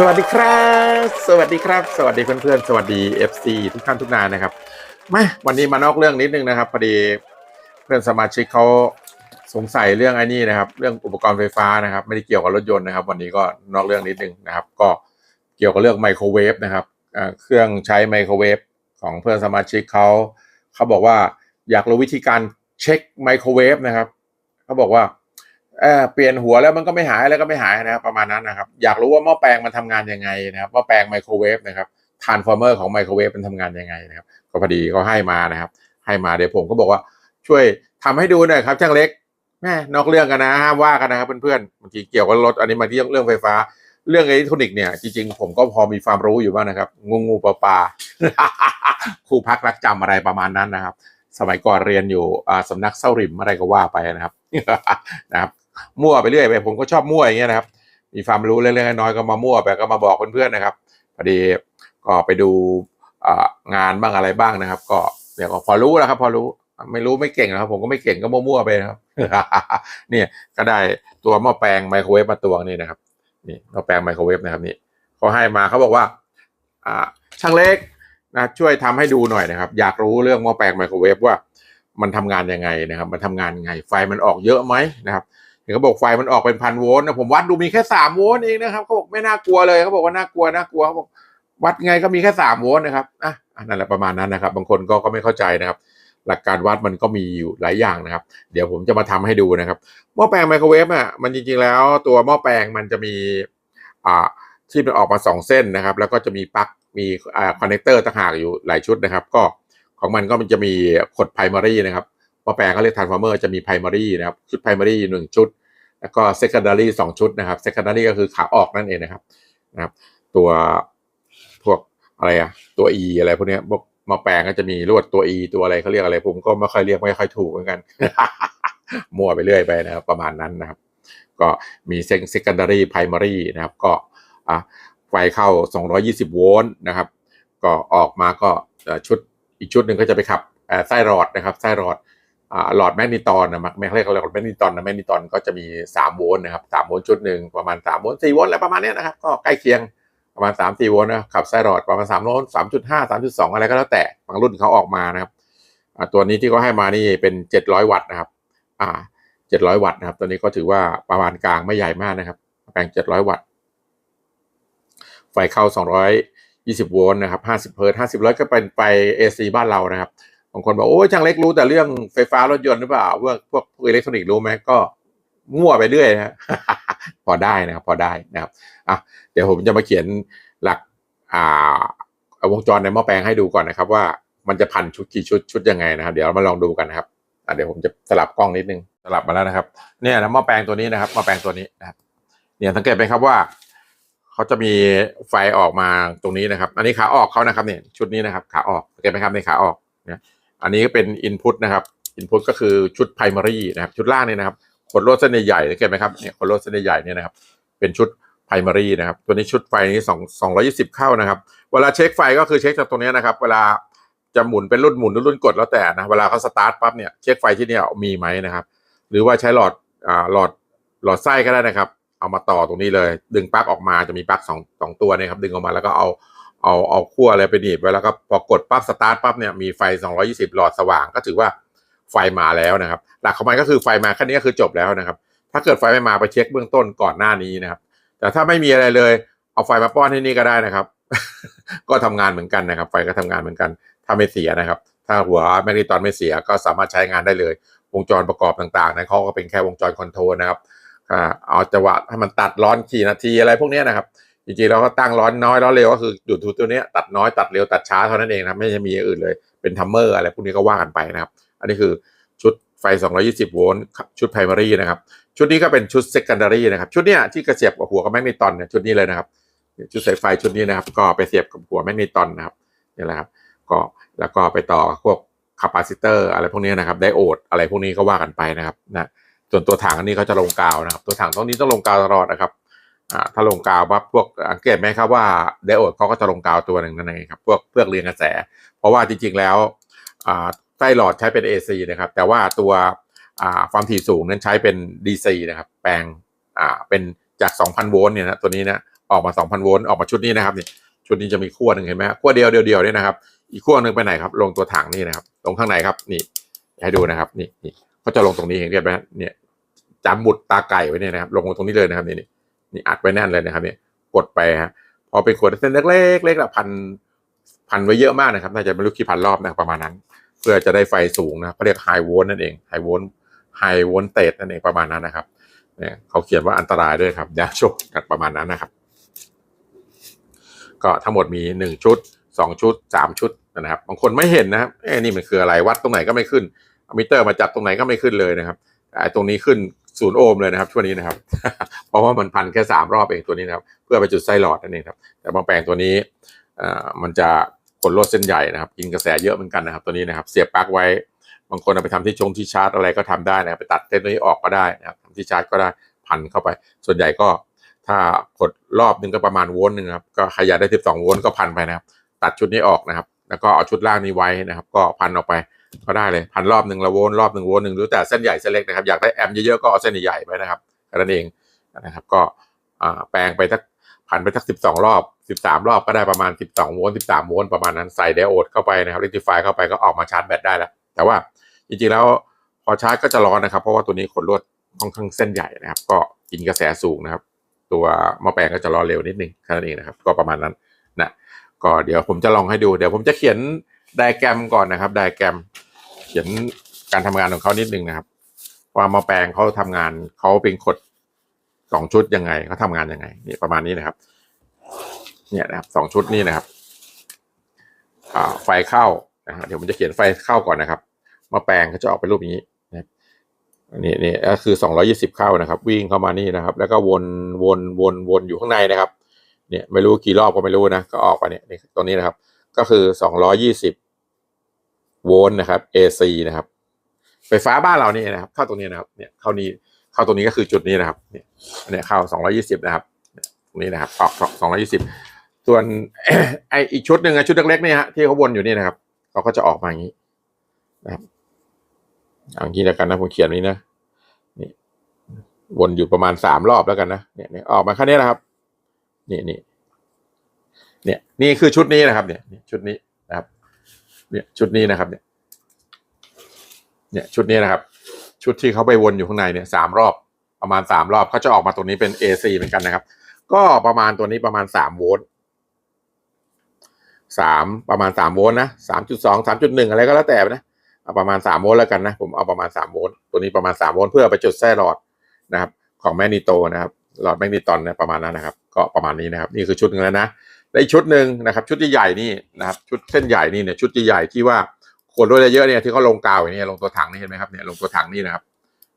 สวัสดีครับ สวัสดีครับ สวัสดีเพื่อนๆ สวัสดี FC ทุกท่านทุกนานนะครับมาวันนี้มานอกเรื่องนิดนึงนะครับพอดีเพื่อนสมาชิกเขาสงสัยเรื่องไอ้นี่นะครับ เรื่องอุปกรณ์ไฟฟ้านะครับ ไม่ได้เกี่ยวกับรถยนต์นะครับ วันนี้ก็นอกเรื่องนิดนึงนะครับ ก็เกี่ยวกับเรื่องไมโครเวฟนะครับเครื่องใช้ไมโครเวฟของเพื่อนสมาชิกเขาเขาบอกว่าอยากรู้วิธีการเช็คไมโครเวฟนะครับเขาบอกว่า เออเปลี่ยนหัวแล้วมันก็ไม่หายแล้วก็ไม่หายนะครับประมาณนั้นนะครับ อยากรู้ว่าหม้อแปลงมันทำงานยังไงนะครับหม้อแปลงไมโครเวฟนะครับทรานส์ฟอร์เมอร์ของไมโครเวฟมันทำงานยังไงนะครับ ก็พอดีเขาให้มานะครับ ให้มาเดี๋ยวผมก็บอกว่าช่วยทำให้ดูหน่อยครับช่างเล็กแม่นอกเรื่องกันนะห้ามว่ากันนะครับเพื่อนๆบางทีเกี่ยวกับรถอันนี้มาที่เรื่องไฟฟ้า เรื่องอิเล็กทรอนิกส์เนี่ยจริงๆผมก็พอมีความรู้อยู่บ้างนะครับ งูงูปลาปลาครูพักรักจำอะไรประมาณนั้นนะครับ สมัยก่อนเรียนอยู่อ่าสำนักเส้าริมอะไรก็ว่าไปนะครับนะครับ มั่วไปเรื่อยไปผมก็ชอบมั่วอย่างเงี้ยนะครับ มีความรู้เล็กๆน้อยๆก็มามั่วไปก็มาบอกเพื่อนๆนะครับพอดีก็ไปดูงานบ้างอะไรบ้างนะครับ ก็เดี๋ยวก็พอรู้แล้วครับ พอรู้ไม่รู้ไม่เก่งนะครับ ผมก็ไม่เก่งก็มั่วๆไปนะครับ เนี่ยก็ได้ตัวหม้อแปลงไมโครเวฟมาตัวนี่นะครับนี่หม้อแปลงไมโครเวฟนะครับนี่เขาให้มาเขาบอกว่า อ่า ช่างเล็กนะช่วยทำให้ดูหน่อยนะครับ อยากรู้เรื่องหม้อแปลงไมโครเวฟว่า มันทำงานยังไงนะครับ มันทำงานยังไง ไฟมันออกเยอะไหมนะครับ เห็นเขาบอกไฟมันออกเป็นพันโวลต์นะผมวัดดูมีแค่สามโวลต์เองนะครับเขาบอกไม่น่ากลัวเลยเขาบอกว่าน่ากลัวน่ากลัวเขาบอกวัดไงก็มีแค่สามโวลต์นะครับอะนั่นแหละประมาณนั้นนะครับ บางคนก็ก็ไม่เข้าใจนะครับ หลักการวัดมันก็มีอยู่หลายอย่างนะครับ เดี๋ยวผมจะมาทำให้ดูนะครับหม้อแปลงไมโครเวฟอะมันจริงๆแล้วตัวหม้อแปลงมันจะมีอ่าที่มันออกมาสองเส้นนะครับ แล้วก็จะมีปลั๊กมีอ่าคอนเนคเตอร์ต่างหากอยู่หลายชุดนะครับ ก็ของมันก็มันจะมีขดไพรมารีนะครับหม้อแปลงเขาเรียกทรานส์ฟอร์เมอร์จะมีไพรมารีนะครับชุดไพรมารีหนึ่งชุด แล้วก็ secondary สองชุดนะครับ secondary ก็คือขาออกนั่นเองนะครับนะครับ ตัวพวกอะไรอะตัว e อะไรพวกนี้พวกมาแปลงก็จะมีลวดตัว e ตัวอะไรเขาเรียกอะไร ผมก็ไม่ค่อยเรียกไม่ค่อยถูกเหมือนกัน มั่วไปเรื่อยไปนะครับ ประมาณนั้นนะครับ ก็มี secondary primary นะครับ ก็อะไฟเข้า 220 โวลต์นะครับ ก็ออกมาก็ชุดอีกชุดหนึ่งก็จะไปขับไส้รอดนะครับไส้รอด หลอดแมกนีตอนนะแมกเรียกหลอดแมกนีตอนนะแมกนีตอนก็จะมี 3 โวลต์นะครับ3โวลต์ชุดหนึ่งประมาณ3โวลต์4โวลต์อะไรประมาณนี้นะครับก็ใกล้เคียงประมาณ 3 4 โวลต์นะขับไส้หลอดประมาณ3โวลต์3.5 3.2 อะไรก็แล้วแต่บางรุ่นเขาออกมานะครับตัวนี้ที่เขาให้มานี่เป็น 700 วัตต์นะครับอ่า700 วัตต์นะครับตัวนี้ก็ถือว่าประมาณกลางไม่ใหญ่มากนะครับแปลง700 วัตต์ไฟเข้า 220 โวลต์นะครับ50 เฮิร์ตซ์50ร้อยก็เป็นไฟ AC บ้านเรานะครับางคนบอกโอ้ยช่างเล็กรู้แต่เรื่องไฟฟ้ารถยนต์หรือเปล่าพวกพวกอิเล็กทรอนิกส์รู้ไหมก็มั่วไปเรื่อยนะพอได้นะครับ พอได้นะครับอะเดี๋ยวผมจะมาเขียนหลักอ่าวงจรในหม้อแปลงให้ดูก่อนนะครับ ว่ามันจะพันชุดกี่ชุดชุดยังไงนะครับ เดี๋ยวเรามาลองดูกันนะครับอะเดี๋ยวผมจะสลับกล้องนิดนึงสลับมาแล้วนะครับ เนี่ยนะหม้อแปลงตัวนี้นะครับหม้อแปลงตัวนี้นะครับ เนี่ยสังเกตไหมครับว่าเขาจะมีไฟออกมาตรงนี้นะครับ อันนี้ขาออกเขานะครับเนี่ยชุดนี้นะครับ ขาออกสังเกตไหมครับในขาออกเนี่ย อันนี้ก็เป็น input นะครับ input ก็คือชุด primary นะครับ ชุดล่างเนี่ยนะครับขดลวดเส้นใหญ่ๆสังเกตไหมครับเนี่ยขดลวดเส้นใหญ่ๆเนี่ยนะครับ เป็นชุด primary นะครับ ตัวนี้ชุดไฟนี้สองสองร้อยี่สิบเข้านะครับ เวลาเช็คไฟก็คือเช็คจากตรงนี้นะครับ เวลาจะหมุนเป็นรุ่นหมุนหรือรุ่นกดแล้วแต่นะ เวลาเขาสตาร์ทปั๊บเนี่ยเช็คไฟที่เนี่ยมีไหมนะครับ หรือว่าใช้หลอดอ่าหลอดหลอดไส้ก็ได้นะครับ เอามาต่อตรงนี้เลย ดึงปลั๊กออกมาจะมีปลั๊กสองสองตัวเนะครับ ดึงออกมาแล้วก็เอา เอาเอาขั้วอะไรไปหนีบไว้แล้วก็พอกดปั๊บสตาร์ทปั๊บเนี่ยมีไฟ 220 หลอดสว่างก็ถือว่าไฟมาแล้วนะครับ หลักของมันก็คือไฟมาแค่นี้ก็คือจบแล้วนะครับ ถ้าเกิดไฟไม่มาไปเช็คเบื้องต้นก่อนหน้านี้นะครับ แต่ถ้าไม่มีอะไรเลย เอาไฟมาป้อนที่นี่ก็ได้นะครับ ก็ทำงานเหมือนกันนะครับ ไฟก็ทำงานเหมือนกัน ถ้าไม่เสียนะครับ ถ้าหัวแมกนีตอนไม่เสียก็สามารถใช้งานได้เลย วงจรประกอบต่างๆนะเขาก็เป็นแค่วงจรคอนโทรลนะครับอ่าเอาจังหวะให้มันตัดร้อนกี่นาทีอะไรพวกนี้นะครับ จริงๆเราก็ตั้งร้อนน้อยร้อนเร็วก็คือดูดทูตัวนี้ตัดน้อยตัดเร็วตัดช้าเท่านั้นเองนะไม่ใช่มีอย่างอื่นเลยเป็นทัมเมอร์อะไรพวกนี้ก็ว่ากันไปนะครับ อันนี้คือชุดไฟ 220 โวลต์ชุด primary นะครับ ชุดนี้ก็เป็นชุด secondary นะครับชุดเนี้ยที่กระเสียบกับหัวกับแมกนีตอนเนี่ยชุดนี้เลยนะครับ ชุดสายไฟชุดนี้นะครับ ก็ไปเสียบกับหัวแมกนีตอนนะครับนี่แหละครับก็แล้วก็ไปต่อพวกคาปาซิเตอร์อะไรพวกนี้นะครับไดโอดอะไรพวกนี้ก็ว่ากันไปนะครับนะส่วนตัวถังอันนี้เขาจะลงกาวนะครับ ตัวถังตรงนี้ต้องลงกาวตลอดนะครับ อ่าถ้าลงกาวปั๊บพวกสังเกตไหมครับว่าไดโอดเขาก็จะลงกาวตัวหนึ่งนั่นเองครับพวกเพื่อกเรียงกระแส เพราะว่าจริงๆแล้วอ่าไส้หลอดใช้เป็น AC นะครับ แต่ว่าตัวอ่าความถี่สูงนั้นใช้เป็น DC นะครับ แปลงอ่าเป็นจาก 2,000 โวลต์เนี่ยนะตัวนี้นะออกมา 2,000 โวลต์ออกมาชุดนี้นะครับเนี่ยชุดนี้จะมีขั้วหนึ่งเห็นไหมขั้วเดียวเดียวเดียวเนี่ยนะครับ อีกขั้วหนึ่งไปไหนครับ ลงตัวถังนี่นะครับลงข้างในครับนี่ให้ดูนะครับนี่นี่เขาจะลงตรงนี้เห็นไหมเนี่ยจำบุดตาไก่ไว้เนี่ยนะครับ ลงตรงนี้เลยนะครับนี่ นี่อัดไว้แน่นเลยนะครับเนี่ยกดไปฮะพอเป็นขวดเส้นเล็กๆเล็กๆละพันพันไว้เยอะมากนะครับ น่าจะไม่รู้กี่พันรอบนะครับประมาณนั้น เพื่อจะได้ไฟสูงนะเขาเรียกไฮโวลต์นั่นเองไฮโวลต์ไฮโวลต์เตนั่นเองประมาณนั้นนะครับเนี่ยเขาเขียนว่าอันตรายด้วยครับยาชกกันประมาณนั้นนะครับ ก็ทั้งหมดมีหนึ่งชุดสองชุดสามชุดนะครับบางคนไม่เห็นนะครับเอ้นี่มันคืออะไรวัดตรงไหนก็ไม่ขึ้นอามิเตอร์มาจับตรงไหนก็ไม่ขึ้นเลยนะครับไอ้ตรงนี้ขึ้น ศูนย์โอห์มเลยนะครับช่วงนี้นะครับ เพราะว่ามันพันแค่สามรอบเองตัวนี้นะครับ เพื่อไปจุดไส้หลอดนั่นเองครับ แต่บางแปลงตัวนี้อ่ามันจะขนลดเส้นใหญ่นะครับ กินกระแสเยอะเหมือนกันนะครับ ตัวนี้นะครับ เสียบปลั๊กไว้ บางคนเอาไปทำที่ชงที่ชาร์จอะไรก็ทำได้นะครับไปตัดเส้นนี้ออกก็ได้นะครับทำที่ชาร์จก็ได้พันเข้าไป ส่วนใหญ่ก็ถ้ากดรอบนึงก็ประมาณโวลต์หนึ่งครับก็ใครอยากได้ 12 โวลต์ก็พันไปนะครับ ตัดชุดนี้ออกนะครับ แล้วก็เอาชุดล่างนี้ไว้นะครับ ก็พันออกไป ก็ได้เลยพันรอบหนึ่งละโวลรอบหนึ่งโวลหนึ่งหรือแต่เส้นใหญ่เส้นเล็กนะครับอยากได้แอมเยอะๆก็เอาเส้นใหญ่ๆไปนะครับแค่นั้นเองนะครับก็แปลงไปสักพันไปสัก12รอบ13รอบก็ได้ประมาณ12โวลต์13โวลต์ประมาณนั้นใส่ไดโอดเข้าไปนะครับเรติฟายเข้าไปก็ออกมาชาร์จแบตได้แล้วแต่ว่าจริงๆแล้วพอชาร์จก็จะร้อนนะครับ เพราะว่าตัวนี้ขนลวดค่อนข้างเส้นใหญ่นะครับ ก็กินกระแสสูงนะครับ ตัวม้อแปลงก็จะร้อนเร็วนิดนึงแค่นั้นเองนะครับ ก็ประมาณนั้นนะก็เดี๋ยวผมจะลองให้ดูเดี๋ยวผมจะเขียน ไดแกรมก่อนนะครับไดแกรม เขียนการทำงานของเขานิดนึงนะครับ ว่าม้อแปลงเขาทำงานเขาเป็นขดสองชุดยังไงเขาทำงานยังไงนี่ประมาณนี้นะครับ เนี่ยนะครับสองชุดนี่นะครับอ่าไฟเข้านะฮะเดี๋ยวผมจะเขียนไฟเข้าก่อนนะครับ มาแปลงเขาจะออกเป็นรูปอย่างนี้นะครับนี่นี่ก็คือสองร้อยี่สิบเข้านะครับ วิ่งเข้ามานี่นะครับ แล้วก็วนวนวนวนอยู่ข้างในนะครับ เนี่ยไม่รู้กี่รอบก็ไม่รู้นะก็ออกไปเนี่ยตรงนี้นะครับ ก็คือสองร้อยี่สิบโวลต์นะครับ AC นะครับ ไฟฟ้าบ้านเรานี่นะครับ เข้าตรงนี้นะครับ เนี่ยเข้านี้เข้าตรงนี้ก็คือจุดนี้นะครับ เนี่ยเนี่ยเข้าสองร้อยี่สิบนะครับ ตรงนี้นะครับออกสองร้อยี่สิบส่วนไออีกชุดหนึ่งอะชุดเล็กๆนี่ฮะที่เขาวนอยู่นี่นะครับเขาก็จะออกมาอย่างนี้นะครับอย่างนี้แล้วกันนะผมเขียนนี้นะนี่วนอยู่ประมาณสามรอบแล้วกันนะเนี่ยเนี่ยออกมาแค่นี้นะครับ นี่นี่ เนี่ยนี่คือชุดนี้นะครับ เนี่ยชุดนี้นะครับ เนี่ยชุดนี้นะครับเนี่ย เนี่ยชุดนี้นะครับ ชุดที่เขาไปวนอยู่ข้างในเนี่ยสามรอบประมาณสามรอบเขาจะออกมาตรงนี้เป็น AC เหมือนกันนะครับ ก็ประมาณตัวนี้ประมาณสามโวลต์สามประมาณสามโวลต์นะสามจุดสองสามจุดหนึ่งอะไรก็แล้วแต่นะเอาประมาณสามโวลต์แล้วกันนะ ผมเอาประมาณสามโวลต์ตัวนี้ประมาณสามโวลต์เพื่อไปจุดแส้หลอดนะครับ ของแมกนีโตนะครับหลอดแมกนีตอนนะประมาณนั้นนะครับ ก็ประมาณนี้นะครับ นี่คือชุดหนึงแล้วนะ และอีกชุดหนึ่งนะครับ ชุดใหญ่ๆนี่นะครับ ชุดเส้นใหญ่นี่เนี่ยชุดใหญ่ๆที่ว่าขนด้วยเยอะเนี่ยที่เขาลงกาวอย่างนี้ลงตัวถังนี่เห็นไหมครับเนี่ยลงตัวถังนี่นะครับ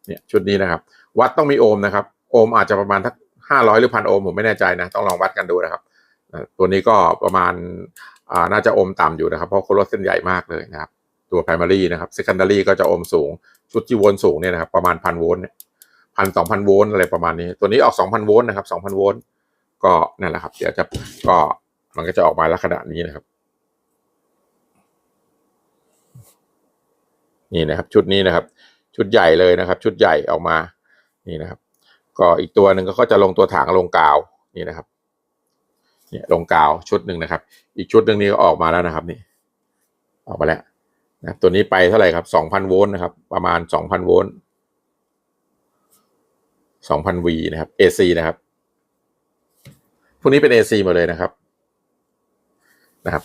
เนี่ยชุดนี้นะครับ วัดต้องมีโอห์มนะครับ โอห์มอาจจะประมาณทักห้าร้อยหรือพันโอห์มผมไม่แน่ใจนะ ต้องลองวัดกันดูนะครับตัวนี้ก็ประมาณอ่าน่าจะโอห์มต่ำอยู่นะครับ เพราะโคโรสเส้นใหญ่มากเลยนะครับ ตัว primary นะครับ secondary ก็จะโอห์มสูง ชุดที่โวล์สูงเนี่ยนะครับ ประมาณพันโวลต์เนี่ยพันสองพันโวลต์อะไรประมาณนี้ ตัวนี้ออกสองพันโวลต์นะครับสองพันโวลต์ก็นั่นแหละครับ เดี๋ยวจะก็ มันก็จะออกมาลักษณะนี้นะครับ นี่นะครับ ชุดนี้นะครับ ชุดใหญ่เลยนะครับ ชุดใหญ่ออกมา นี่นะครับ ก็อีกตัวหนึ่งก็จะลงตัวถังลงกาวนี่นะครับ เนี่ยลงกาวชุดหนึ่งนะครับ อีกชุดหนึ่งนี้ก็ออกมาแล้วนะครับ นี่ ออกมาแล้วนะตัวนี้ไปเท่าไหร่ครับสองพันโวลต์นะครับ ประมาณสองพันโวลต์สองพันวีนะครับ AC นะครับพวกนี้เป็น AC หมดเลยนะครับ นะครับ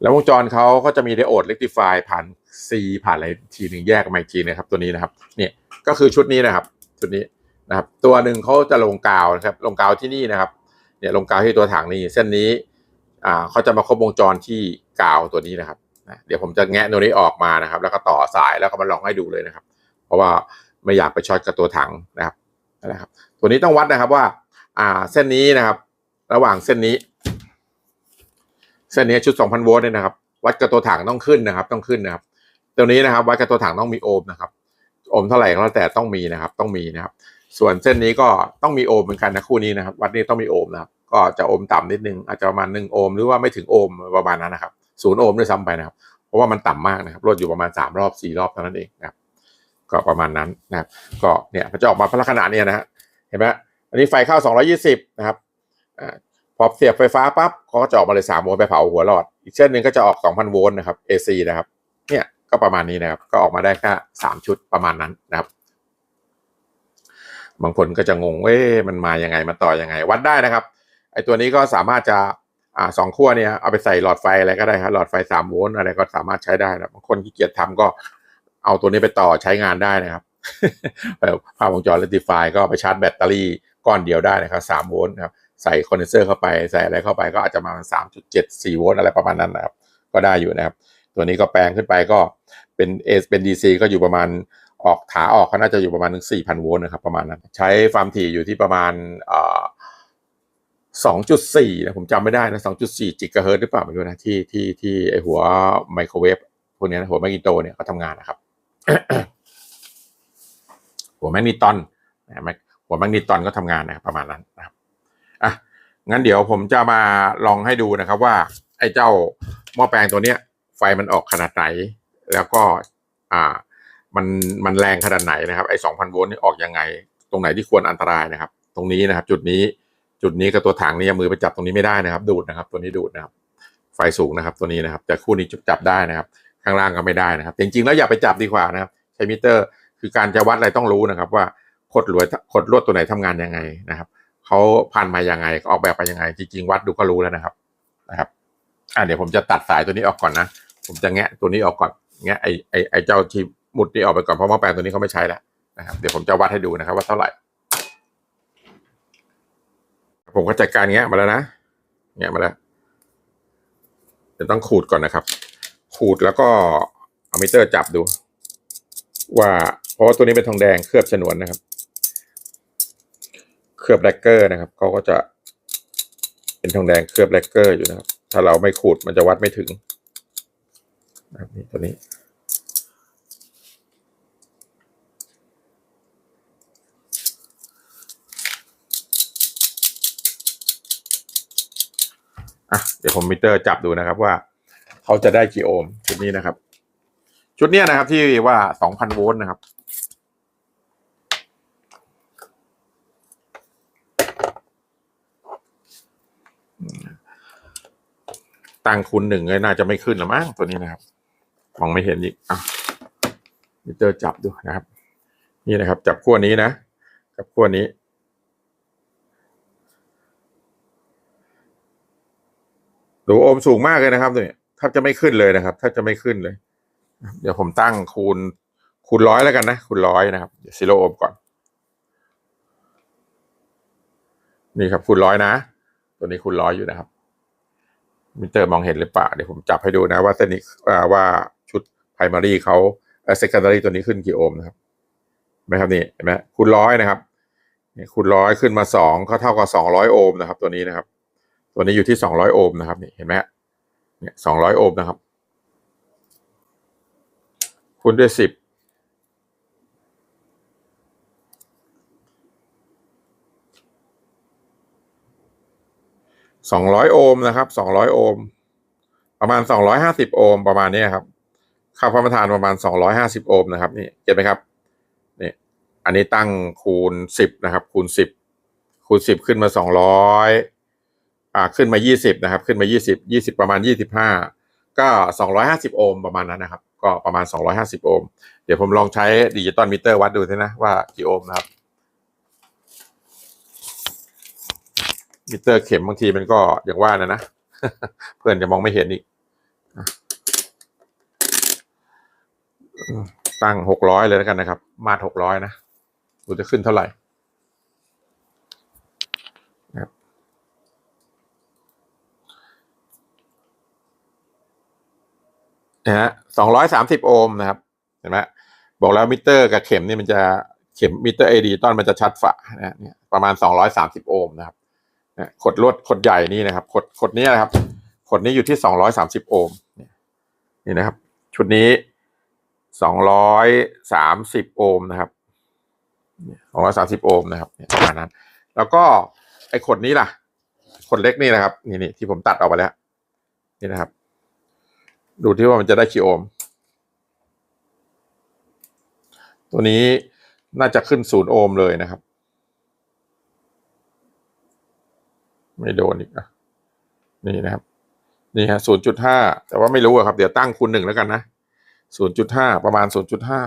แล้ววงจรเขาก็จะมีไดโอดเ e กติฟายผ่าน C ผ่านอะไรทีหนึ่งแยกออกมาอีกทีนะครับ ตัวนี้นะครับเนี่ยก็คือชุดนี้นะครับชุดนี้นะครับ ตัวหนึ่งเขาจะลงกาวนะครับ ลงกาวที่นี่นะครับเนี่ยลงกาวที่ตัวถังนี้เส้นนี้อ่าเขาจะมาครบวงจรที่กาวตัวนี้นะครับนะเดี๋ยวผมจะแงะตัวนี้ออกมานะครับ แล้วก็ต่อสายแล้วก็มาลองให้ดูเลยนะครับ เพราะว่าไม่อยากไปช็อตกับตัวถังนะครับนะครับ ตัวนี้ต้องวัดนะครับว่า อ่าเส้นนี้นะครับ ระหว่างเส้นนี้ เส้นนี้ชุด 2,000 โวลต์เนี่ยนะครับ วัดกับตัวถังต้องขึ้นนะครับ ต้องขึ้นนะครับ ตัวนี้นะครับ วัดกับตัวถังต้องมีโอห์มนะครับโอห์มเท่าไหร่ก็แล้วแต่ต้องมีนะครับ ต้องมีนะครับ ส่วนเส้นนี้ก็ต้องมีโอห์มเหมือนกันนะคู่นี้นะครับ วัดนี้ต้องมีโอห์มนะครับ ก็จะโอห์มต่ำนิดนึงอาจจะประมาณหนึ่งโอห์มหรือว่าไม่ถึงโอห์มประมาณนั้นนะครับศูนย์โอห์มด้วยซ้ำไปนะครับ เพราะว่ามันต่ำมากนะครับลดอยู่ประมาณสามรอบสี่รอบเท่านั้นเองนะครับ ก็ประมาณนั้นนะครับ ก็เนี่ยมันจะออกมาพลักษณะเนี้นะฮะเห็นไหมอันนี้ไฟเข้า 220 นะครับอ่า พอเสียบไฟฟ้าปั๊บเขาก็จะออกมาเลยสามโวลต์ไปเผาหัวหลอด อีกเส้นหนึ่งก็จะออกสองพันโวลต์นะครับ AC นะครับ เนี่ยก็ประมาณนี้นะครับ ก็ออกมาได้แค่สามชุดประมาณนั้นนะครับ บางคนก็จะงงเว้ยมันมายังไงมาต่อยังไง วัดได้นะครับ ไอตัวนี้ก็สามารถจะอ่าสองขั้วเนี่ยเอาไปใส่หลอดไฟอะไรก็ได้ครับหลอดไฟสามโวลต์อะไรก็สามารถใช้ได้นะบางคนขี้เกียจทำก็เอาตัวนี้ไปต่อใช้งานได้นะครับแบบภาพวงจรเลติฟายก็ไปชาร์จแบตเตอรี่ก้อนเดียวได้นะครับสามโวลต์นะครับ ใส่คอนเดนเซอร์เข้าไปใส่อะไรเข้าไปก็อาจจะมาสามจุดเจ็ดสี่โวลต์อะไรประมาณนั้นนะครับ ก็ได้อยู่นะครับ ตัวนี้ก็แปลงขึ้นไปก็เป็นเอเป็นดีซีก็อยู่ประมาณออกขาออกก็น่าจะอยู่ประมาณถึงสี่พันโวลต์นะครับประมาณนั้น ใช้ความถี่อยู่ที่ประมาณอ่อสองจุดสี่นะผมจำไม่ได้นะสองจุดสี่จิกะเฮิร์ตหรือเปล่าไม่รู้นะที่ที่ที่ไอหัวไมโครเวฟพวกเนี้ยนะหัวแมกนิโตเนี่ยเขาทำงานนะครับ หัวแมกนิตอนนะหัวแมกนิตอนก็ทำงานนะครับประมาณนั้นนะครับ งั้นเดี๋ยวผมจะมาลองให้ดูนะครับว่า ไอ้เจ้าหม้อแปลงตัวเนี้ย ไฟมันออกขนาดไหน แล้วก็อ่ามันมันแรงขนาดไหนนะครับไอ้สองพันโวลต์นี่ออกยังไง ตรงไหนที่ควรอันตรายนะครับ ตรงนี้นะครับ จุดนี้จุดนี้กับตัวถังนี่มือไปจับตรงนี้ไม่ได้นะครับ ดูดนะครับ ตัวนี้ดูดนะครับ ไฟสูงนะครับ ตัวนี้นะครับแต่คู่นี้จับได้นะครับ ข้างล่างก็ไม่ได้นะครับ จริงๆแล้วอย่าไปจับดีกว่านะครับใช้มิเตอร์ คือการจะวัดอะไรต้องรู้นะครับ ว่าขดลวดขดลวดตัวไหนทำงานยังไงนะครับ เขาพันมายังไงออกแบบไปยังไง จริงๆ วัดดูก็รู้แล้วนะครับนะครับ อ่าเดี๋ยวผมจะตัดสายตัวนี้ออกก่อนนะ ผมจะแงะตัวนี้ออกก่อนแงะไอไอไอเจ้าที่หมุดนี้ออกไปก่อนเพราะหม้อแปลงตัวนี้เขาไม่ใช้แล้วนะครับเดี๋ยวผมจะวัดให้ดูนะครับ ว่าเท่าไหร่ ผมก็จัดการแงะมาแล้วนะแงะมาแล้วเดี๋ยวต้องขูดก่อนนะครับ ขูดแล้วก็เอามิเตอร์จับดู ว่าเพราะตัวนี้เป็นทองแดงเคลือบฉนวนนะครับ เคลือบแลกเกอร์นะครับเขาก็จะเป็นทองแดงเคลือบแลกเกอร์อยู่นะครับ ถ้าเราไม่ขูดมันจะวัดไม่ถึงนะครับนี่ตัวนี้ อะ เดี๋ยวผมมิเตอร์จับดูนะครับว่าเขาจะได้กี่โอห์มชุดนี้นะครับ ชุดนี้นะครับที่ว่า 2,000 โวลต์นะครับ ตั้งคูณหนึ่งเลยน่าจะไม่ขึ้นหรอมั้งตัวนี้นะครับมองไม่เห็นอีกอะมิเตอร์จับดูนะครับ นี่นะครับ จับขั้วนี้นะกับขั้วนี้ ดูโอห์มสูงมากเลยนะครับเนี่ยแทบจะไม่ขึ้นเลยนะครับแทบจะไม่ขึ้นเลย เดี๋ยวผมตั้งคูณคูณร้อยแล้วกันนะ คูณร้อยนะครับ เดี๋ยวซิโลโอห์มก่อน นี่ครับคูณร้อยนะ ตัวนี้คูณร้อยอยู่นะครับ มิเตอร์มองเห็นหรือเปล่าเดี๋ยวผมจับให้ดูนะว่าเส้นนี้ว่าชุด primary เขาเอ่อ secondary ตัวนี้ขึ้นกี่โอห์มนะครับไหมครับนี่เห็นไหมคูณร้อยนะครับคูณร้อยขึ้นมาสองก็เท่ากับสองร้อยโอห์มนะครับ ตัวนี้นะครับ ตัวนี้อยู่ที่สองร้อยโอห์มนะครับนี่เห็นไหมเนี่ยสองร้อยโอห์มนะครับคูณด้วยสิบ สองร้อยโอห์มนะครับสองร้อยโอห์มประมาณสองร้อยห้าสิบโอห์มประมาณนี้ครับค่าพระประธานประมาณสองร้อยห้าสิบโอห์มนะครับนี่เห็นไหมครับนี่อันนี้ตั้งคูณสิบนะครับ คูณสิบคูณสิบขึ้นมาสองร้อยอ่าขึ้นมายี่สิบนะครับ ขึ้นมายี่สิบยี่สิบประมาณยี่สิบห้าก็สองร้อยห้าสิบโอห์มประมาณนั้นนะครับ ก็ประมาณสองร้อยห้าสิบโอห์มเดี๋ยวผมลองใช้ดิจิตอลมิเตอร์วัดดูสินะว่ากี่โอห์มนะครับ มิเตอร์เข็มบางทีมันก็อย่างว่านะนะ เพื่อนจะมองไม่เห็นอีก ตั้งหกร้อยเลยแล้วกันนะครับ มาหกร้อยนะดูจะขึ้นเท่าไหร่นะฮะสองร้อยสามสิบโอห์มนะครับ เห็นไหมบอกแล้วมิเตอร์กับเข็มนี่มันจะเข็มมิเตอร์เอดีตอนมันจะชัดฝานะเนี่ยประมาณสองร้อยสามสิบโอห์มนะครับ ขดลวดขดใหญ่นี่นะครับขดขดนี้นะครับขดนี้อยู่ที่สองร้อยสามสิบโอห์มนี่นะครับ ชุดนี้สองร้อยสามสิบโอห์มนะครับสองร้อยสามสิบโอห์มนะครับประมาณนั้น แล้วก็ไอ้ขดนี้ล่ะ ขดเล็กนี่นะครับ นี่นี่ที่ผมตัดออกไปแล้ว นี่นะครับ ดูที่ว่ามันจะได้กี่โอห์มตัวนี้น่าจะขึ้นศูนย์โอห์มเลยนะครับ ไม่โดนอีกอะนี่นะครับ นี่ฮะศูนย์จุดห้าแต่ว่าไม่รู้อะครับ เดี๋ยวตั้งคูณหนึ่งแล้วกันนะศูนย์จุดห้าประมาณศูนย์จุดห้า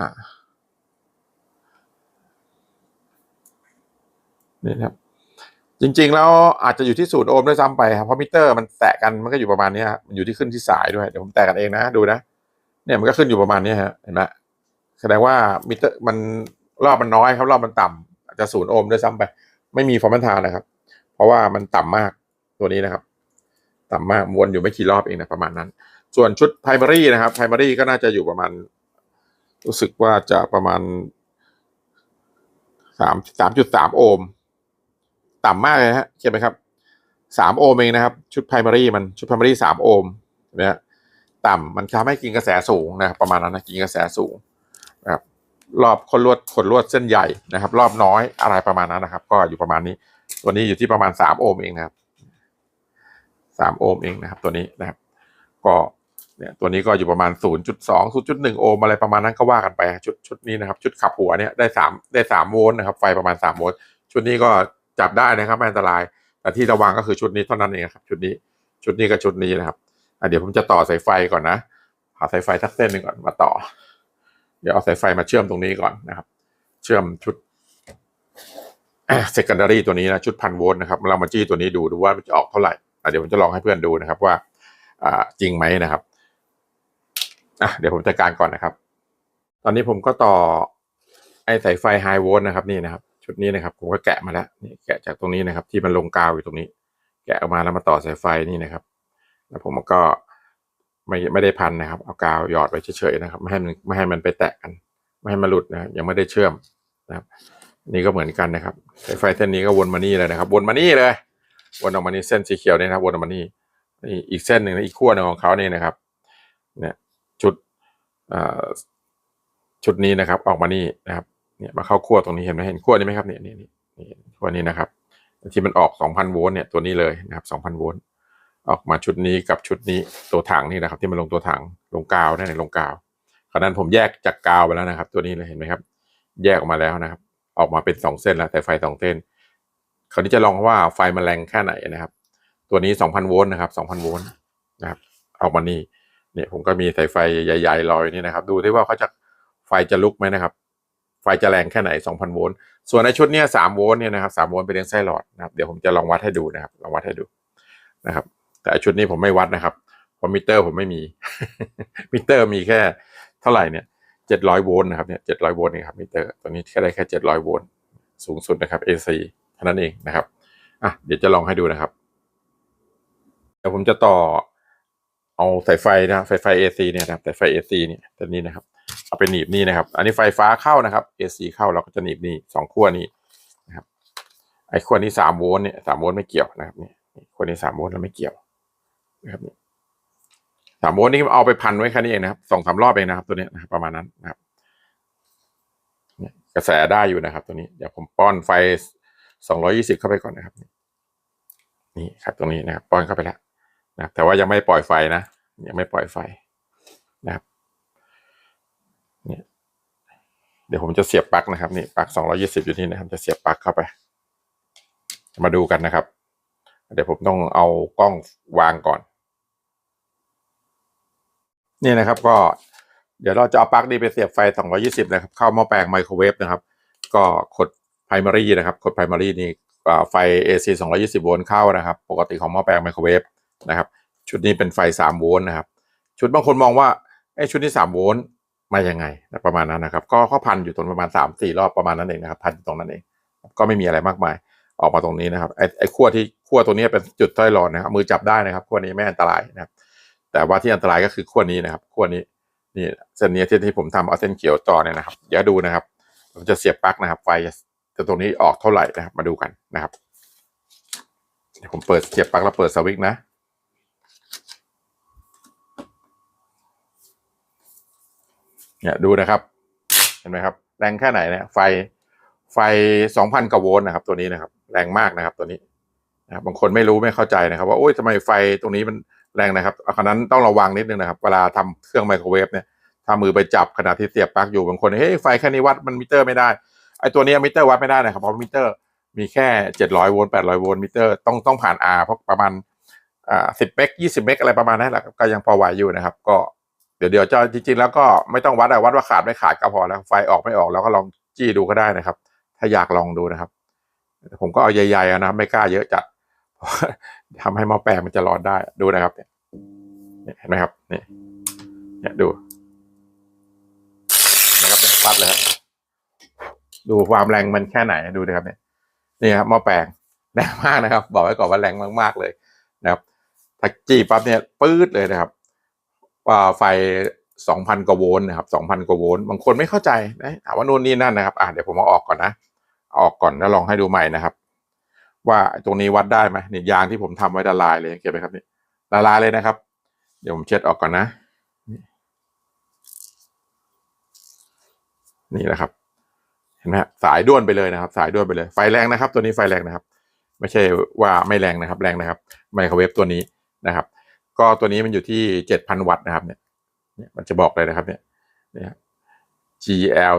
นี่ครับ จริงๆแล้วอาจจะอยู่ที่ศูนย์โอห์มด้วยซ้ำไปครับเพราะมิเตอร์มันแตะกันมันก็อยู่ประมาณนี้ยฮะมันอยู่ที่ขึ้นที่สายด้วยเดี๋ยวผมแตะกันเองนะดูนะเนี่ยมันก็ขึ้นอยู่ประมาณนี้ฮะเห็นไหมแสดงว่ามิเตอร์มันรอบมันน้อยครับ รอบมันต่ำอาจจะศูนย์โอห์มด้วยซ้ำไป ไม่มีฟอร์มทานนะครับ เพราะว่ามันต่ำมากตัวนี้นะครับ ต่ำมากวนอยู่ไม่กี่รอบเองนะประมาณนั้น ส่วนชุด primary นะครับ primary ก็น่าจะอยู่ประมาณ รู้สึกว่าจะประมาณสามสามจุดสามโอห์มต่ำมากเลยฮะเห็นไหมครับสามโอห์มเองนะครับ ชุด primary มันชุด primary สามโอห์มเนไหมฮะต่ำมันทำให้กินกระแสสูงนะครับประมาณนั้นนะกินกระแสสูงนะครับรอบคนลวดขนลวดเส้นใหญ่นะครับ รอบน้อยอะไรประมาณนั้นนะครับ ก็อยู่ประมาณนี้ ตัวนี้อยู่ที่ประมาณสามโอห์มเองนะครับสามโอห์มเองนะครับ ตัวนี้นะครับ ก็เนี่ยตัวนี้ก็อยู่ประมาณ 0.2 0.1 โอห์มอะไรประมาณนั้นก็ว่ากันไปชุดชุดนี้นะครับ ชุดขับหัวเนี่ยได้สามได้สามโวลต์นะครับ ไฟประมาณสามโวลต์ชุดนี้ก็จับได้นะครับไม่อันตราย แต่ที่ระวังก็คือชุดนี้เท่านั้นเองครับ ชุดนี้ชุดนี้กับชุดนี้นะครับเดี๋ยวผมจะต่อสายไฟก่อนนะหาสายไฟทักเส้นหนึ่งก่อนมาต่อ เดี๋ยวเอาสายไฟมาเชื่อมตรงนี้ก่อนนะครับ เชื่อมชุด secondary ตัวนี้นะชุดพันโวลต์นะครับเรามาจี้ตัวนี้ดูดูว่ามันจะออกเท่าไหร่เดี๋ยวผมจะลองให้เพื่อนดูนะครับว่าจริงไหมนะครับอะเดี๋ยวผมจัดการก่อนนะครับ ตอนนี้ผมก็ต่อไอ้สายไฟไฮโวลต์นะครับนี่นะครับ ชุดนี้นะครับ ผมก็แกะมาแล้วนี่แกะจากตรงนี้นะครับ ที่มันลงกาวอยู่ตรงนี้ แกะออกมาแล้วมาต่อสายไฟนี่นะครับ แล้วผมก็ไม่ไม่ได้พันนะครับ เอากาวหยอดไว้เฉยๆนะครับ ไม่ให้มันไม่ให้มันไปแตะกัน ไม่ให้มันหลุดนะยังไม่ได้เชื่อมนะครับ นี่ก็เหมือนกันนะครับสายไฟเส้นนี้ก็วนมานี่เลยนะครับ วนมานี่เลย วนออกมานี่เส้นสีเขียวเนี่ยนะครับ วนออกมานี่นี่อีกเส้นหนึ่งนะอีกขั้วหนึ่งของเขาเนี่ยนะครับ เนี่ยชุดอ่าชุดนี้นะครับ ออกมานี่นะครับ เนี่ยมาเข้าขั้วตรงนี้เห็นไหมเห็นขั้วนี้ไหมครับเนี่ยนี่นี่ขั้วนี้นะครับที่มันออก 2,000 โวลต์เนี่ยตัวนี้เลยนะครับ2,000 โวลต์ออกมาชุดนี้กับชุดนี้ตัวถังนี่นะครับ ที่มันลงตัวถังลงกาวนั่นเองลงกาวคราวนั้นผมแยกจากกาวไปแล้วนะครับ ตัวนี้เลยเห็นไหมครับ แยกออกมาแล้วนะครับ ออกมาเป็นสองเส้นแล้วแต่ไฟสองเส้น คราวนี้จะลองว่าไฟมันแรงแค่ไหนนะครับ ตัวนี้ 2,000 โวลต์นะครับ 2,000 โวลต์นะครับออกมานี่เนี่ยผมก็มีสายไฟใหญ่ๆลอยนี่นะครับ ดูที่ว่าเขาจะไฟจะลุกไหมนะครับ ไฟจะแรงแค่ไหน 2,000 โวลต์ส่วนในชุดเนี้ย3โวลต์เนี่ยนะครับ3โวลต์เป็นเลี้ยงไส้หลอดนะครับเดี๋ยวผมจะลองวัดให้ดูนะครับลองวัดให้ดูนะครับ แต่ชุดนี้ผมไม่วัดนะครับเพราะมิเตอร์ผมไม่มีมิเตอร์มีแค่เท่าไหร่เนี่ย 700โวลต์นะครับเนี่ย700โวลต์นี่ครับมิเตอร์ตัวนี้แค่ได้แค่700โวลต์สูงสุดนะครับ AC เท่านั้นเองนะครับอะเดี๋ยวจะลองให้ดูนะครับเดี๋ยวผมจะต่อเอาสายไฟนะครับไฟไฟ AC เนี่ยนะครับสายไฟ AC เนี่ยตัวนี้นะครับเอาไปหนีบนี่นะครับ อันนี้ไฟฟ้าเข้านะครับ AC เข้าเราก็จะหนีบนี่สองขั้วนี้นะครับไอ้ขั้วนี้สามโวลต์เนี่ยสามโวลต์ไม่เกี่ยวนะครับนี่ขั้วนี้สามโวลต์แล้วไม่เกี่ยวนะครับนี่ สามโวลต์นี่เอาไปพันไว้แค่นี้เองนะครับสองสามรอบเองนะครับ ตัวนี้นะครับประมาณนั้นนะครับกระแสได้อยู่นะครับ ตัวนี้เดี๋ยวผมป้อนไฟสองร้อยี่สิบเข้าไปก่อนนะครับ นี่ครับตรงนี้นะครับ ป้อนเข้าไปแล้วนะแต่ว่ายังไม่ปล่อยไฟนะยังไม่ปล่อยไฟนะครับเนี่ยเดี๋ยวผมจะเสียบปลั๊กนะครับนี่ปลั๊กสองร้อยี่สิบอยู่นี่นะครับ จะเสียบปลั๊กเข้าไป มาดูกันนะครับ เดี๋ยวผมต้องเอากล้องวางก่อน นี่นะครับก็เดี๋ยวเราจะเอาปลั๊กนี้ไปเสียบไฟ 220 นะครับ เข้าหม้อแปลงไมโครเวฟนะครับ ก็กด primary นะครับกด primary นี่อ่าไฟ AC 220 โวลต์เข้านะครับ ปกติของหม้อแปลงไมโครเวฟนะครับ ชุดนี้เป็นไฟ 3 โวลต์นะครับ ชุดบางคนมองว่าไอ้ชุดนี้ 3 โวลต์มายังไงนะประมาณนั้นนะครับ ก็เขาพันอยู่ตรงประมาณ 3-4 รอบประมาณนั้นเองนะครับ พันอยู่ตรงนั้นเอง ก็ไม่มีอะไรมากมาย ออกมาตรงนี้นะครับ ไอ้ไอ้ขั้วที่ขั้วตัวนี้เป็นจุดต้อยหลอดนะครับ มือจับได้นะครับขั้วนี้ไม่อันตรายนะครับ แต่ว่าที่อันตรายก็คือขั้วนี้นะครับขั้วนี้นี่เส้นนี้ที่ที่ผมทำเอาเส้นเขียวต่อเนี่ยนะครับเดี๋ยวดูนะครับผมจะเสียบปลั๊กนะครับ ไฟจะตรงนี้ออกเท่าไหร่นะครับ มาดูกันนะครับเดี๋ยวผมเปิดเสียบปลั๊กแล้วเปิดสวิตช์นะเนี่ยดูนะครับ เห็นไหมครับ แรงแค่ไหนเนี่ยไฟไฟสองพันกวโวลต์นะครับ ตัวนี้นะครับ แรงมากนะครับ ตัวนี้นะครับบางคนไม่รู้ไม่เข้าใจนะครับ ว่าโอ้ยทำไมไฟตรงนี้มัน แรงนะครับอันนั้นต้องระวังนิดนึงนะครับ เวลาทำเครื่องไมโครเวฟเนี่ยถ้ามือไปจับขณะที่เสียบปลั๊กอยู่บางคนเฮ้ยไฟแค่นี้วัดมันมิเตอร์ไม่ได้ไอตัวนี้มิเตอร์วัดไม่ได้นะครับเพราะมิเตอร์มีแค่เจ็ดร้อยโวลต์แปดร้อยโวลต์มิเตอร์ต้องต้องผ่าน R เพราะประมาณอ่าสิบเมกยี่สิบเมกอะไรประมาณนั้นแหละก็ยังพอไหวอยู่นะครับ ก็เดี๋ยวเดี๋ยวจะจริง ๆ แล้วก็ไม่ต้องวัดอะวัดว่าขาดไม่ขาดก็พอแล้วไฟออกไม่ออกแล้วก็ลองจี้ดูก็ได้นะครับ ถ้าอยากลองดูนะครับ ผมก็เอาใหญ่ๆนะครับไม่กล้าเยอะจัด เพราะทำให้หม้อแปลงมันจะร้อนได้ดูนะครับเนี่ยเห็นไหมครับนี่เนี่ยดูนะครับเป็นปั๊บเลยครับดูความแรงมันแค่ไหนดูนะครับเนี่ยนี่ครับหม้อแปลงแรงมากนะครับ บอกไว้ก่อนว่าแรงมากๆเลยนะครับถ้าจี้ปั๊บเนี่ยปื๊ดเลยนะครับ ว่าไฟสองพันกว่าโวลต์นะครับสองพันกว่าโวลต์บางคนไม่เข้าใจนะถามว่านู่นนี่นั่นนะครับ อะเดี๋ยวผมเอาออกก่อนนะ ออกก่อนแล้วลองให้ดูใหม่นะครับ ว่าตรงนี้วัดได้ไหมเนี่ยยางที่ผมทำไว้ละลายเลยเห็นไหมครับนี่ละลายเลยนะครับ เดี๋ยวผมเช็ดออกก่อนนะ นี่นะครับ เห็นไหมสายด้วนไปเลยนะครับ สายด้วนไปเลย ไฟแรงนะครับ ตัวนี้ไฟแรงนะครับ ไม่ใช่ว่าไม่แรงนะครับ แรงนะครับไมโครเวฟตัวนี้นะครับ ก็ตัวนี้มันอยู่ที่เจ็ดพันวัตต์นะครับ เนี่ย เนี่ยมันจะบอกเลยนะครับ เนี่ยเนี่ย GL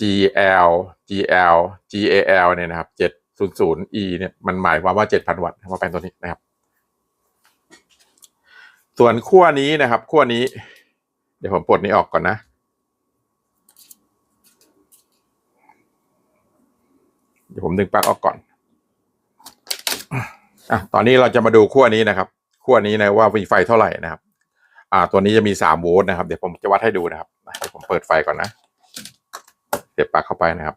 GL GL GAL เนี่ยนะครับเจ็ด ศูนย์ศูนย์ E เนี่ยมันหมายความว่าเจ็ดพันวัตต์มาแปลงตัวนี้นะครับ ส่วนขั้วนี้นะครับขั้วนี้ เดี๋ยวผมปลดนี้ออกก่อนนะ เดี๋ยวผมดึงปลั๊กออกก่อนอะตอนนี้เราจะมาดูขั้วนี้นะครับขั้วนี้นะว่ามีไฟเท่าไหร่นะครับ อ่า ตัวนี้จะมีสามโวลต์นะครับ เดี๋ยวผมจะวัดให้ดูนะครับเดี๋ยวผมเปิดไฟก่อนนะเสียบปลั๊กเข้าไปนะครับ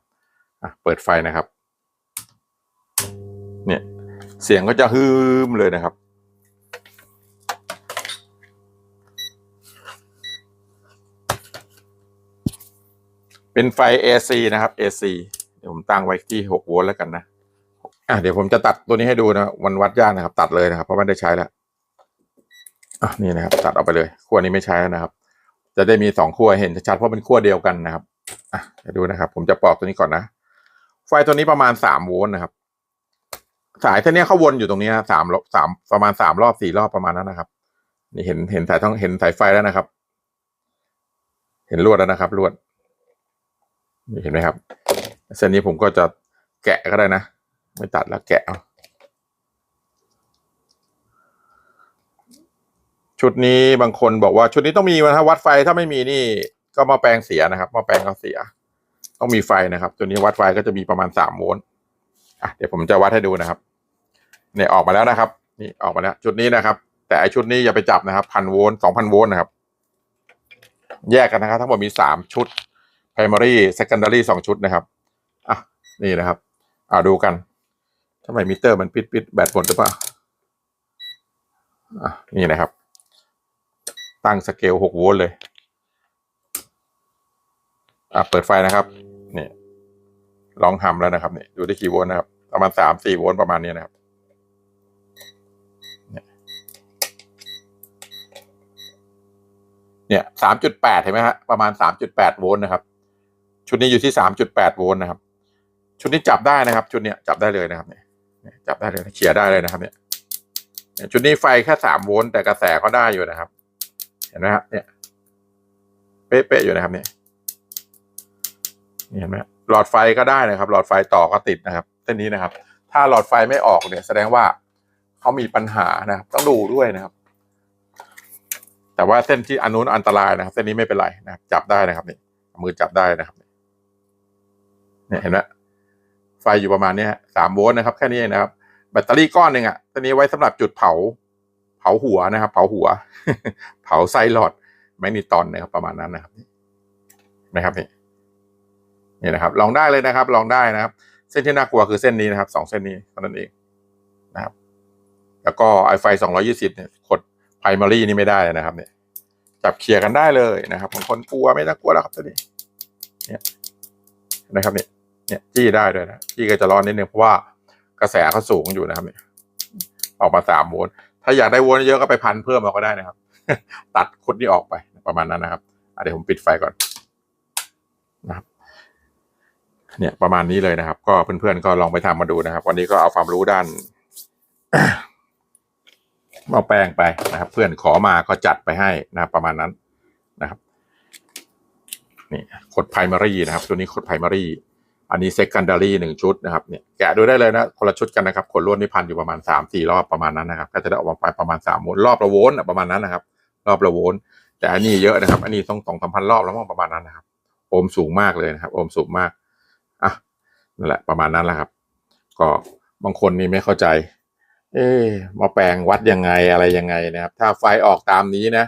อะเปิดไฟนะครับ เนี่ย เสียงก็จะฮืมเลยนะครับ เป็นไฟ AC นะครับ AC เดี๋ยวผมตั้งไว้ที่6โวลต์แล้วกันนะอะเดี๋ยวผมจะตัดตัวนี้ให้ดูนะมันวัดยากนะครับ ตัดเลยนะครับ เพราะไม่ได้ใช้แล้วอะนี่นะครับ ตัดออกไปเลยขั้วนี้ไม่ใช้แล้วนะครับ จะได้มีสองขั้วเห็นชัดเพราะเป็นขั้วเดียวกันนะครับอะเดี๋ยวดูนะครับ ผมจะปอกตัวนี้ก่อนนะ ไฟตัวนี้ประมาณสามโวลต์นะครับ สายเส้นนี้เขาวนอยู่ตรงนี้นะสามรอบสามประมาณสามรอบสี่รอบประมาณนั้นนะครับ นี่เห็นเห็นสายต้องเห็นสายไฟแล้วนะครับ เห็นลวดแล้วนะครับลวดนี่เห็นไหมครับ เส้นนี้ผมก็จะแกะก็ได้นะ ไม่ตัดแล้วแกะเอาชุดนี้บางคนบอกว่าชุดนี้ต้องมีนะวัดไฟถ้าไม่มีนี่ ก็มาแปลงเสียนะครับมาแปลงก็เสีย ต้องมีไฟนะครับ ตัวนี้วัดไฟก็จะมีประมาณสามโวลต์อะเดี๋ยวผมจะวัดให้ดูนะครับ เนี่ยออกมาแล้วนะครับ นี่ออกมาแล้วชุดนี้นะครับ แต่ไอชุดนี้อย่าไปจับนะครับพันโวลต์สองพันโวลต์นะครับ แยกกันนะครับ ทั้งหมดมีสามชุด primary secondary สองชุดนะครับอะนี่นะครับอ่าดูกันทำไมมิเตอร์มันปิดปิดแบตหมดหรือเปล่าอะนี่นะครับ ตั้งสเกลหกโวลต์เลยอะเปิดไฟนะครับนี่ลองทำแล้วนะครับนี่ดูได้กี่โวลต์นะครับ ประมาณสามสี่โวลต์ประมาณนี้นะครับ เนี่ยสามจุดแปดเห็นไหมฮะประมาณสามจุดแปดโวลต์นะครับ ชุดนี้อยู่ที่สามจุดแปดโวลต์นะครับ ชุดนี้จับได้นะครับ ชุดเนี้ยจับได้เลยนะครับเนี่ยจับได้เลยเขี่ยได้เลยนะครับเนี่ยชุดนี้ไฟแค่สามโวลต์แต่กระแสก็ได้อยู่นะครับ เห็นไหมครับเนี่ย เป๊ะๆอยู่นะครับเนี่ยเห็นไหมหลอดไฟก็ได้นะครับ หลอดไฟต่อก็ติดนะครับเส้นนี้นะครับ ถ้าหลอดไฟไม่ออกเนี่ย แสดงว่าเขามีปัญหานะครับต้องดูด้วยนะครับ แต่ว่าเส้นที่อันนู้นอันตรายนะครับ เส้นนี้ไม่เป็นไรนะครับ จับได้นะครับนี่มือจับได้นะครับเนี่ยเห็นไหมไฟอยู่ประมาณนี้สามโวลต์นะครับ แค่นี้เองนะครับ แบตเตอรี่ก้อนหนึ่งอะตัวนี้ไว้สำหรับจุดเผา เผาหัวนะครับ เผาหัว เผาไซหลอดแมกนีตอนนะครับ ประมาณนั้นนะครับนะครับนี่นี่นะครับ ลองได้เลยนะครับ ลองได้นะครับ เส้นที่น่ากลัวคือเส้นนี้นะครับสองเส้นนี้เท่านั้นเองนะครับ แล้วก็ไอไฟสองร้อยี่สิบเนี่ยกด primary นี่ไม่ได้นะครับ เนี่ย จับเคลียร์กันได้เลยนะครับบางคนกลัวไม่ต้องกลัวแล้วครับตัวนี้ เนี่ยนะครับเนี่ยเนี่ยจี้ได้ด้วยนะจี้ก็จะร้อนนิดนึงเพราะว่ากระแสเขาสูงอยู่นะครับเนี่ยออกมาสามโวลต์ถ้าอยากได้โวลต์เยอะก็ไปพันเพิ่มเราก็ได้นะครับ ตัดคุดนี้ออกไปประมาณนั้นนะครับเดี๋ยวผมปิดไฟก่อนนะครับเนี่ยประมาณนี้เลยนะครับ ก็เพื่อนๆก็ลองไปทำมาดูนะครับ วันนี้ก็เอาความรู้ด้าน เอาแป้งไปนะครับ เพื่อนขอมาก็จัดไปให้นะครับประมาณนั้นนะครับนี่กด primary นะครับ ตัวนี้กด primary อันนี้ secondary หนึ่งชุดนะครับเนี่ยแกะดูได้เลยนะคนละชุดกันนะครับขนลวดนี่พันอยู่ประมาณสามสี่รอบประมาณนั้นนะครับ ก็จะได้ออกมาไปประมาณสามโวลรอบละโวลต์ประมาณนั้นนะครับ รอบละโวลต์แต่อันนี้เยอะนะครับ อันนี้ต้องสองสามพันรอบแล้วมั้งประมาณนั้นนะครับ โอห์มสูงมากเลยนะครับ โอห์มสูงมากอะนั่นแหละประมาณนั้นแหละครับ ก็บางคนนี่ไม่เข้าใจ เอ๊มาแปลงวัดยังไงอะไรยังไงนะครับ ถ้าไฟออกตามนี้นะ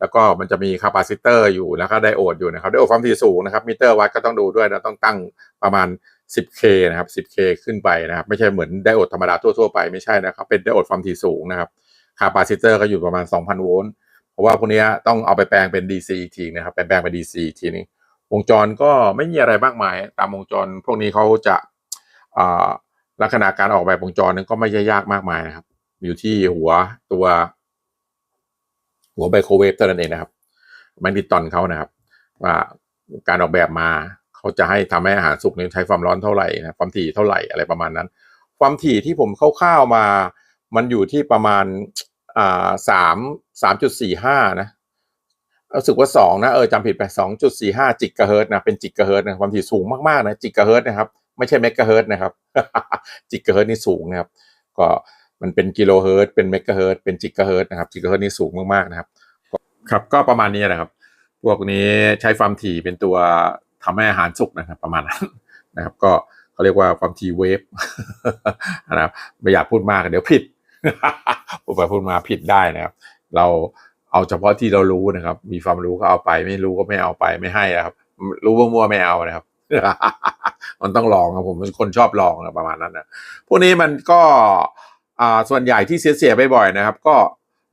แล้วก็มันจะมีคาปาซิเตอร์อยู่แล้วก็ไดโอดอยู่นะครับไดโอดความถี่สูงนะครับมิเตอร์วัดก็ต้องดูด้วยนะต้องตั้งประมาณ 10K นะครับ 10K ขึ้นไปนะครับ ไม่ใช่เหมือนไดโอดธรรมดาทั่วๆไปไม่ใช่นะครับ เป็นไดโอดความถี่สูงนะครับคาปาซิเตอร์ก็อยู่ประมาณ 2,000 โวลต์เพราะว่าพวกนี้ต้องเอาไปแปลงเป็น DC อีกทีนะครับแปลงเป็น DC อีกทีนึงวงจรก็ไม่มีอะไรมากมาย ตามวงจรพวกนี้เขาจะอ่า ลักษณะการออกแบบวงจรนั้นก็ไม่ใช่ยากมากมายนะครับ อยู่ที่หัวตัว หัวไมโครเวฟเท่านั้นเองนะครับแมกนิตอนเขานะครับ ว่าการออกแบบมาเขาจะให้ทำให้อาหารสุกนี้ใช้ความร้อนเท่าไหร่นะความถี่เท่าไหร่อะไรประมาณนั้น ความถี่ที่ผมคร่าวๆมา มันอยู่ที่ประมาณอ่าสามสามจุดสี่ห้านะรู้สึกว่าสองนะเออจำผิดไปสองจุดสี่ห้าจิกกะเฮิร์ตนะเป็นจิกกะเฮิร์ตนะความถี่สูงมากๆนะจิกกะเฮิร์ตนะครับ ไม่ใช่เมกะเฮิร์ตนะครับ จิกกะเฮิร์ตนี่สูงนะครับ ก็มันเป็นกิโลเฮิร์ตเป็นเมกะเฮิร์ตเป็นจิกกะเฮิร์ตนะครับ จิกกะเฮิร์ตนี่สูงมากๆนะครับ ครับ ก็ประมาณนี้นะครับ พวกนี้ใช้ความถี่เป็นตัวทำให้อาหารสุกนะครับ ประมาณนั้นนะครับ ก็เขาเรียกว่าความถี่เวฟนะครับ ไม่อยากพูดมากเดี๋ยวผิดพูดไปพูดมาผิดได้นะครับ เราเอาเฉพาะที่เรารู้นะครับ มีความรู้ก็เอาไป ไม่รู้ก็ไม่เอาไปไม่ให้นะครับ รู้มั่วๆไม่เอานะครับ มันต้องลองครับผมเป็นคนชอบลองนะประมาณนั้นนะพวกนี้มันก็อ่าส่วนใหญ่ที่เสียๆไปบ่อยนะครับ ก็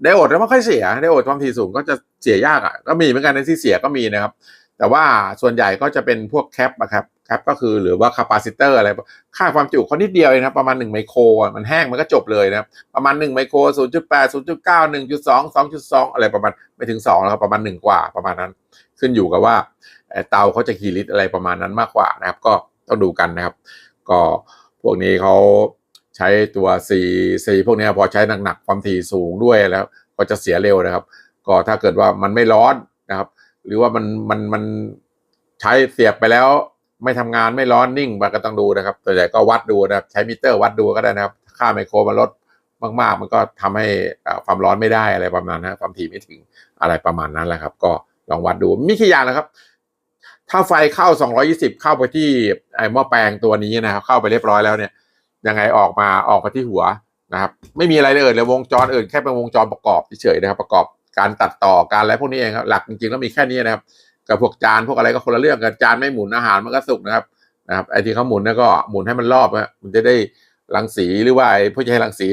ไดโอดแล้วไม่ค่อยเสียไดโอดความถี่สูงก็จะเสียยากอะก็มีเหมือนกันในที่เสียก็มีนะครับ แต่ว่าส่วนใหญ่ก็จะเป็นพวกแคปนะครับแคปก็คือหรือว่าคาปาซิเตอร์อะไร ค่าความจุเขานิดเดียวเองนะครับประมาณ 1 ไมโครมันแห้งมันก็จบเลยนะครับประมาณ 1 ไมโคร 0.8 0.9 1.2 2.2 อะไรประมาณไม่ถึง2แล้วครับประมาณ 1 กว่าประมาณนั้น ขึ้นอยู่กับว่า เอ่เตาเขาจะกี่ลิตรอะไรประมาณนั้นมากกว่านะครับ ก็ต้องดูกันนะครับ ก็พวกนี้เขาใช้ตัวซีซีพวกนี้พอใช้หนักๆความถี่สูงด้วยแล้ว ก็จะเสียเร็วนะครับ ก็ถ้าเกิดว่ามันไม่ร้อนนะครับ หรือว่ามันมันมันใช้เสียบไปแล้วไม่ทำงานไม่ร้อนนิ่งมันก็ต้องดูนะครับตัวใหญ่ก็วัดดูนะครับใช้มิเตอร์วัดดูก็ได้นะครับ ค่าไมโครมันลดมาก ๆ มันก็ทำให้อ่าความร้อนไม่ได้อะไรประมาณนั้นนะความถี่ไม่ถึงอะไรประมาณนั้นแหละครับ ก็ลองวัดดูมีกี่อย่างนะครับ ถ้าไฟเข้า 220 เข้าไปที่ไอ้หม้อแปลงตัวนี้นะครับ เข้าไปเรียบร้อยแล้วเนี่ย ยังไงออกมาออกมาที่หัวนะครับ ไม่มีอะไรเลยเลยวงจรอื่นแค่เป็นวงจรประกอบเฉยๆนะครับ ประกอบการตัดต่อการอะไรพวกนี้เองครับหลักจริงๆแล้วมีแค่นี้นะครับ กับพวกจานพวกอะไรก็คนละเรื่องกันจานไม่หมุนอาหารมันก็สุกนะครับนะครับไอ้ที่เขาหมุนเนี่ยก็หมุนให้มันรอบนะมันจะได้รังสีหรือว่าไอ้พวกจะให้รังสี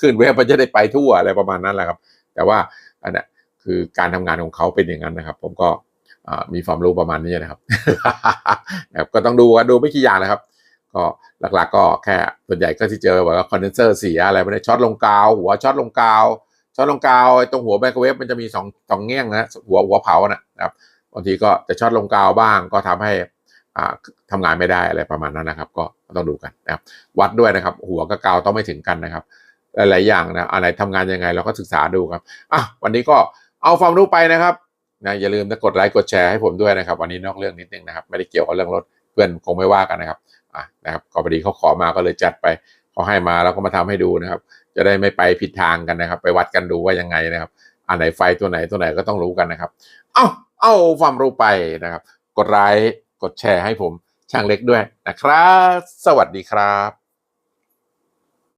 ขึ้นเว็บมันจะได้ไปทั่วอะไรประมาณนั้นแหละครับ แต่ว่าอันนี้คือการทำงานของเขาเป็นอย่างนั้นนะครับ ผมก็ มีความรู้ประมาณนี้นะครับนะครับก็ต้องดูดูไม่กี่อย่างนะครับ ก็หลักๆก็แค่ส่วนใหญ่ก็ที่เจอว่าคอนเดนเซอร์เสียอะไรไม่ได้ช็อตลงกาว หัวช็อตลงกาวช็อตลงกาวไอ้ตรงหัวไมโครเวฟมันจะมีสองสองแง่งนะหัวหัวเผานะนะครับบางทีก็จะช็อตลงกาวบ้าง ก็ทำให้อ่าทำงานไม่ได้อะไรประมาณนั้นนะครับ ก็ต้องดูกันนะครับ วัดด้วยนะครับ หัวกับกาวต้องไม่ถึงกันนะครับหลายอย่างนะอะไรทำงานยังไงเราก็ศึกษาดูครับอะวันนี้ก็เอาความรู้ไปนะครับ นะอย่าลืมนะกดไลค์กดแชร์ให้ผมด้วยนะครับวันนี้นอกเรื่องนิดนึงนะครับไม่ได้เกี่ยวกับเรื่องรถเพื่อนคงไม่ว่ากันนะครับอะนะครับก็พอดีเขาขอมาก็เลยจัดไปเขาให้มาแล้วก็มาทำให้ดูนะครับ จะได้ไม่ไปผิดทางกันนะครับ ไปวัดกันดูว่ายังไงนะครับอันไหนไฟตัวไหนตัวไหนก็ต้องรู้กันนะครับ เอาเอ้าความรู้ไปนะครับ กดไลค์กดแชร์ให้ผมช่างเล็กด้วยนะครับ สวัสดีครับ